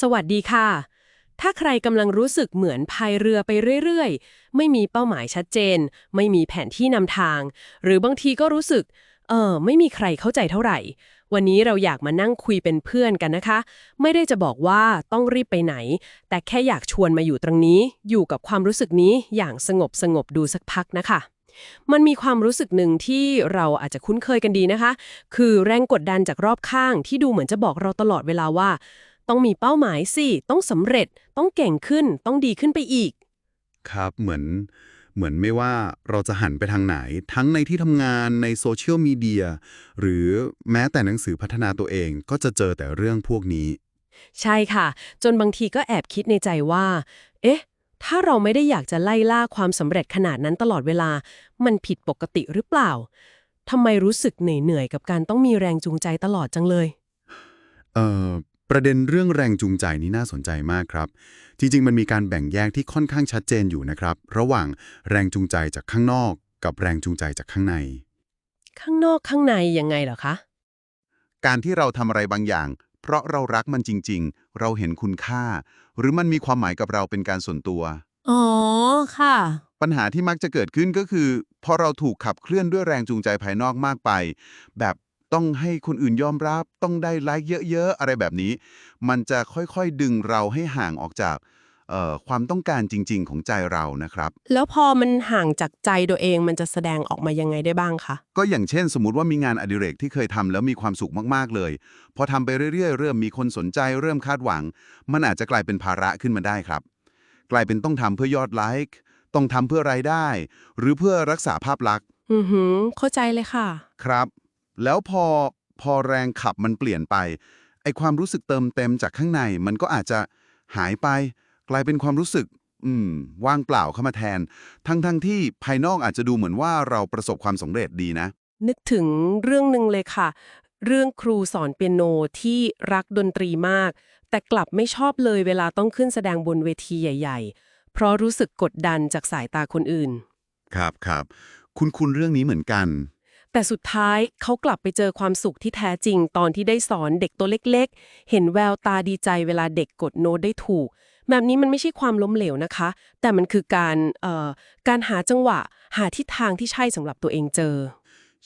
สวัสดีค่ะ ถ้าใครกำลังรู้สึกเหมือนพายเรือไปเรื่อยๆ ไม่มีเป้าหมายชัดเจน ไม่มีแผนที่นำทาง หรือบางทีก็รู้สึก เออ ไม่มีใครเข้าใจเท่าไหร่ วันนี้เราอยากมานั่งคุยเป็นเพื่อนกันนะคะ ไม่ได้จะบอกว่าต้องรีบไปไหน แต่แค่อยากชวนมาอยู่ตรงนี้ อยู่กับความรู้สึกนี้อย่างสงบสงบๆดูสักพักนะคะมันมีความรู้สึกหนึ่งที่เราอาจจะคุ้นเคยกันดีนะคะ คือแรงกดดันจากรอบข้างที่ดูเหมือนจะบอกเราตลอดเวลาว่า ต้องมีเป้าหมายสิ ต้องสำเร็จ ต้องเก่งขึ้น ต้องดีขึ้นไปอีก ครับเหมือน เหมือนไม่ว่าเราจะหันไปทางไหน ทั้งในที่ทำงานในโซเชียลมีเดียหรือแม้แต่หนังสือพัฒนาตัวเองก็จะเจอแต่เรื่องพวกนี้ ใช่ค่ะ จนบางทีก็แอบคิดในใจว่า เอ๊ะ ถ้าเราไม่ได้อยากจะไล่ล่าความสำเร็จขนาดนั้นตลอดเวลา มันผิดปกติหรือเปล่าทำไมรู้สึกเหนื่อยๆกับการต้องมีแรงจูงใจตลอดจังเลย เอ่อ ประเด็นเรื่องแรงจูงใจนี่น่าสนใจมากครับ จริงๆ มันมีการแบ่งแยกที่ค่อนข้างชัดเจนอยู่นะครับ ระหว่างแรงจูงใจจากข้างนอก กับแรงจูงใจจากข้างใน ข้างนอกข้างในยังไงเหรอคะ การที่เราทำอะไรบางอย่าง เพราะเรารักมันจริง ๆ เราเห็นคุณค่า หรือมันมีความหมายกับเราเป็นการส่วนตัว อ๋อ ค่ะ ปัญหาที่มักจะเกิดขึ้นก็คือพอเราถูกขับเคลื่อนด้วยแรงจูงใจภายนอกมากไป แบบ ต้องให้คนอื่นยอมรับ ต้องได้ไลค์เยอะๆ อะไรแบบนี้ มันจะค่อยๆดึงเราให้ห่างออกจากเอ่อความต้องการจริง ๆ ของใจเรานะครับ แล้วพอมันห่างจากใจตัวเองมันจะแสดงออกมายังไงได้บ้างคะ ก็อย่างเช่น สมมติว่ามีงานอดิเรกที่เคยทำแล้วมีความสุขมากๆเลย พอทำไปเรื่อยๆ เริ่มมีคนสนใจ เริ่มคาดหวัง มันอาจจะกลายเป็นภาระขึ้นมาได้ครับ กลายเป็นต้องทำเพื่อยอดไลค์ต้องทำเพื่อรายได้ หรือเพื่อรักษาภาพลักษณ์ อือหือเข้าใจเลยค่ะ ครับ แล้วพอพอแรงขับมันเปลี่ยนไปไอความรู้สึกเติมเต็มจากข้างในมันก็อาจจะหายไป กลายเป็นความรู้สึก อืม ว่างเปล่าเข้ามาแทน ทั้งทั้งๆที่ภายนอกอาจจะดูเหมือนว่าเราประสบความสำเร็จดีนะ นึกถึงเรื่องหนึ่งเลยค่ะ เรื่องครูสอนเปียโนที่รักดนตรีมาก แต่กลับไม่ชอบเลยเวลาต้องขึ้นแสดงบนเวทีใหญ่ ๆ เพราะรู้สึกกดดันจากสายตาคนอื่น ครับครับคุณคุณเรื่องนี้เหมือนกัน แต่สุดท้ายเขากลับไปเจอความสุขที่แท้จริง ตอนที่ได้สอนเด็กตัวเล็กๆ เห็นแววตาดีใจเวลาเด็กกดโน้ตได้ถูก แบบนี้มันไม่ใช่ความล้มเหลวนะคะ แต่มันคือการเอ่อการหาจังหวะ หาทิศทางที่ใช่สำหรับตัวเองเจอ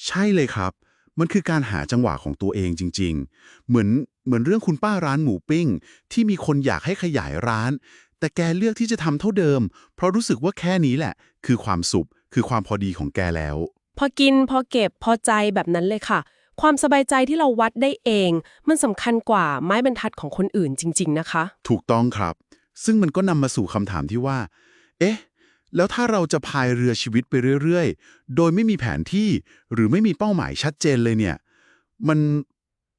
ใช่เลยครับ มันคือการหาจังหวะของตัวเองจริง ๆ เหมือนเหมือนเรื่องคุณป้าร้านหมูปิ้ง ที่มีคนอยากให้ขยายร้าน แต่แกเลือกที่จะทำเท่าเดิม เพราะรู้สึกว่าแค่นี้แหละ คือความสุขคือความพอดีของแกแล้ว พอกินพอเก็บพอใจแบบนั้นเลยค่ะ ความสบายใจที่เราวัดได้เอง มันสำคัญกว่าไม้บรรทัดของคนอื่นจริง ๆ นะคะ ถูกต้องครับ ซึ่งมันก็นำมาสู่คำถามที่ว่า เอ๊ะ แล้วถ้าเราจะพายเรือชีวิตไปเรื่อย ๆ โดยไม่มีแผนที่หรือไม่มีเป้าหมายชัดเจนเลยเนี่ย มัน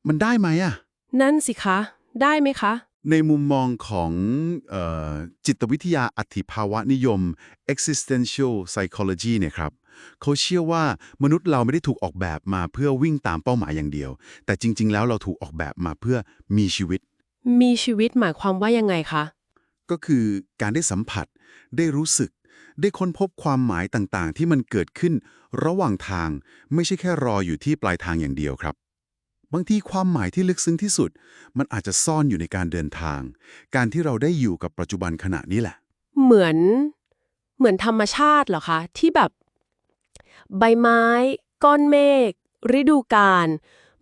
มันได้ไหมอะนั่นสิคะ ได้ไหมคะ ในมุมมองของเออจิตวิทยาอธิภาวะนิยม existential psychology เนี่ยครับเขาเชื่อว่ามนุษย์เราไม่ได้ถูกออกแบบมาเพื่อวิ่งตามเป้าหมายอย่างเดียว แต่จริง ๆ แล้วเราถูกออกแบบมาเพื่อมีชีวิต มีชีวิตหมายความว่ายังไงคะ ก็คือการได้สัมผัส ได้รู้สึก ได้ค้นพบความหมายต่างๆ ที่มันเกิดขึ้นระหว่างทางไม่ใช่แค่รออยู่ที่ปลายทางอย่างเดียวครับ บางทีความหมายที่ลึกซึ้งที่สุด มันอาจจะซ่อนอยู่ในการเดินทาง การที่เราได้อยู่กับปัจจุบันขณะนี้แหละ เหมือน เหมือนธรรมชาติเหรอคะ ที่แบบ ใบไม้ ก้อนเมฆฤดูกาล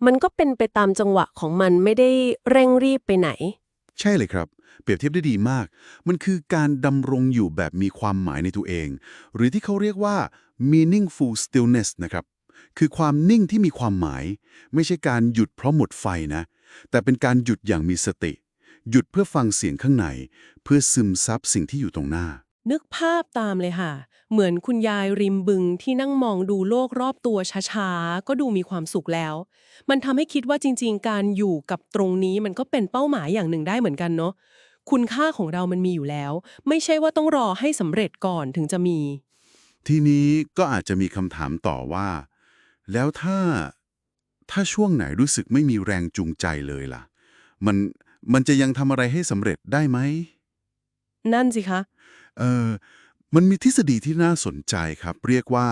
มันก็เป็นไปตามจังหวะของมันไม่ได้เร่งรีบไปไหน ใช่เลยครับ เปรียบเทียบได้ดีมาก มันคือการดำรงอยู่แบบมีความหมายในตัวเอง หรือที่เขาเรียกว่า meaningful stillness นะครับ คือความนิ่งที่มีความหมาย ไม่ใช่การหยุดเพราะหมดไฟนะ แต่เป็นการหยุดอย่างมีสติ หยุดเพื่อฟังเสียงข้างใน เพื่อซึมซับสิ่งที่อยู่ตรงหน้า นึกภาพตามเลยค่ะ เหมือนคุณยายริมบึงที่นั่งมองดูโลกรอบตัวช้าๆ ก็ดูมีความสุขแล้ว มันทำให้คิดว่าจริง ๆ การอยู่กับตรงนี้มันก็เป็นเป้าหมายอย่างหนึ่งได้เหมือนกันเนาะคุณค่าของเรามันมีอยู่แล้ว ไม่ใช่ว่าต้องรอให้สำเร็จก่อนถึงจะมี ทีนี้ก็อาจจะมีคำถามต่อว่า แล้วถ้าถ้าช่วงไหนรู้สึกไม่มีแรงจูงใจเลยล่ะ มันมันจะยังทำอะไรให้สำเร็จได้ไหม นั่นสิคะ เออมันมีทฤษฎีที่น่าสนใจครับ เรียกว่า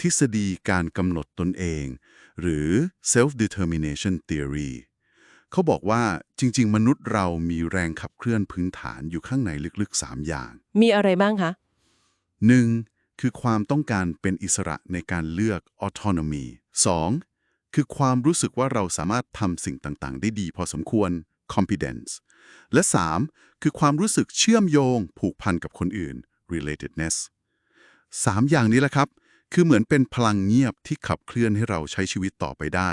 ทฤษฎีการกำหนดตนเอง หรือ self determination theory เขาบอกว่าจริง ๆ มนุษย์เรามีแรงขับเคลื่อนพื้นฐานอยู่ข้างในลึกๆ 3 อย่าง มีอะไรบ้างคะ 1. คือความต้องการเป็นอิสระในการเลือก autonomy 2. คือความรู้สึกว่าเราสามารถทำสิ่งต่าง ๆ ได้ดีพอสมควร competence และ 3. คือความรู้สึกเชื่อมโยง ผูกพันกับคนอื่น relatedness สามอย่างนี้แหละครับ คือเหมือนเป็นพลังเงียบที่ขับเคลื่อนให้เราใช้ชีวิตต่อไปได้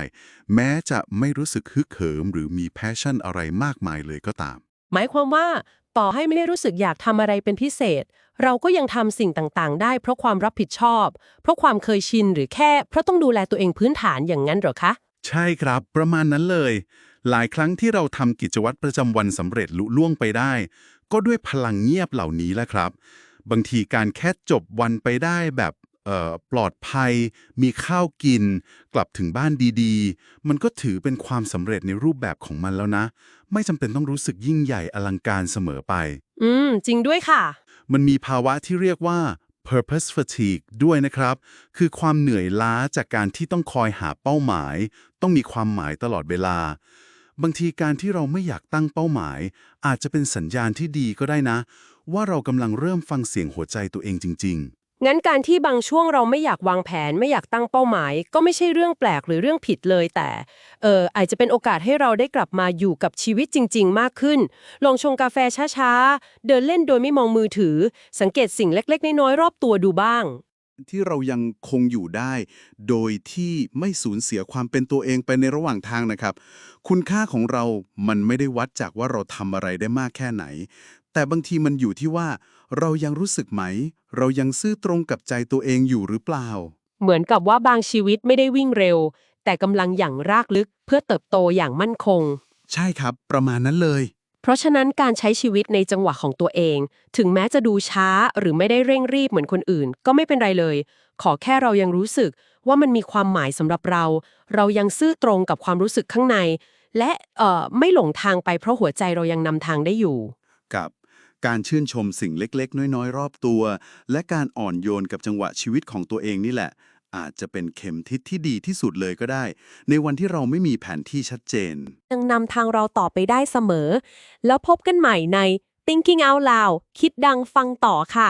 แม้จะไม่รู้สึกฮึกเหิมหรือมีแพชชั่นอะไรมากมายเลยก็ตาม หมายความว่าต่อให้ไม่ได้รู้สึกอยากทำอะไรเป็นพิเศษ เราก็ยังทำสิ่งต่างๆ ได้ เพราะความรับผิดชอบ เพราะความเคยชินหรือแค่ เพราะต้องดูแลตัวเองพื้นฐานอย่างนั้นเหรอคะ ใช่ครับ ประมาณนั้นเลย หลายครั้งที่เราทำกิจวัตรประจำวันสำเร็จลุล่วงไปได้ ก็ด้วยพลังเงียบเหล่านี้แหละครับ บางทีการแค่จบวันไปได้แบบ ปลอดภัย มีข้าวกิน กลับถึงบ้านดีๆ มันก็ถือเป็นความสำเร็จในรูปแบบของมันแล้วนะ ไม่จำเป็นต้องรู้สึกยิ่งใหญ่อลังการเสมอไป อืม จริงด้วยค่ะ มันมีภาวะที่เรียกว่า purpose fatigue ด้วยนะครับ คือความเหนื่อยล้าจากการที่ต้องคอยหาเป้าหมาย ต้องมีความหมายตลอดเวลา บางทีการที่เราไม่อยากตั้งเป้าหมาย อาจจะเป็นสัญญาณที่ดีก็ได้นะ ว่าเรากำลังเริ่มฟังเสียงหัวใจตัวเองจริง งั้นการที่บางช่วงเราไม่อยากวางแผนไม่อยากตั้งเป้าหมาย ก็ไม่ใช่เรื่องแปลกหรือเรื่องผิดเลย แต่เอออาจจะเป็นโอกาสให้เราได้กลับมาอยู่กับชีวิตจริง ๆ มากขึ้น ลองชงกาแฟช้าๆ เดินเล่นโดยไม่มองมือถือ สังเกตสิ่งเล็ก ๆ น้อยๆรอบตัวดูบ้าง ที่เรายังคงอยู่ได้ โดยที่ไม่สูญเสียความเป็นตัวเองไปในระหว่างทางนะครับ คุณค่าของเรามันไม่ได้วัดจากว่าเราทำอะไรได้มากแค่ไหน แต่บางทีมันอยู่ที่ว่า เรายังรู้สึกไหม เรายังซื่อตรงกับใจตัวเองอยู่หรือเปล่า เหมือนกับว่าบางชีวิตไม่ได้วิ่งเร็ว แต่กำลังอย่างรากลึกเพื่อเติบโตอย่างมั่นคง ใช่ครับ ประมาณนั้นเลย เพราะฉะนั้นการใช้ชีวิตในจังหวะของตัวเอง ถึงแม้จะดูช้าหรือไม่ได้เร่งรีบเหมือนคนอื่น ก็ไม่เป็นไรเลย ขอแค่เรายังรู้สึกว่ามันมีความหมายสำหรับเรา เรายังซื่อตรงกับความรู้สึกข้างใน และเอ่อไม่หลงทางไปเพราะหัวใจเรายังนำทางได้อยู่ กับ การชื่นชมสิ่งเล็กๆ น้อยๆ รอบตัว และการอ่อนโยนกับจังหวะชีวิตของตัวเองนี่แหละ อาจจะเป็นเข็มทิศที่ดีที่สุดเลยก็ได้ ในวันที่เราไม่มีแผนที่ชัดเจน ยังนำทางเราต่อไปได้เสมอ แล้วพบกันใหม่ใน Thinking Out Loud คิดดังฟังต่อค่ะ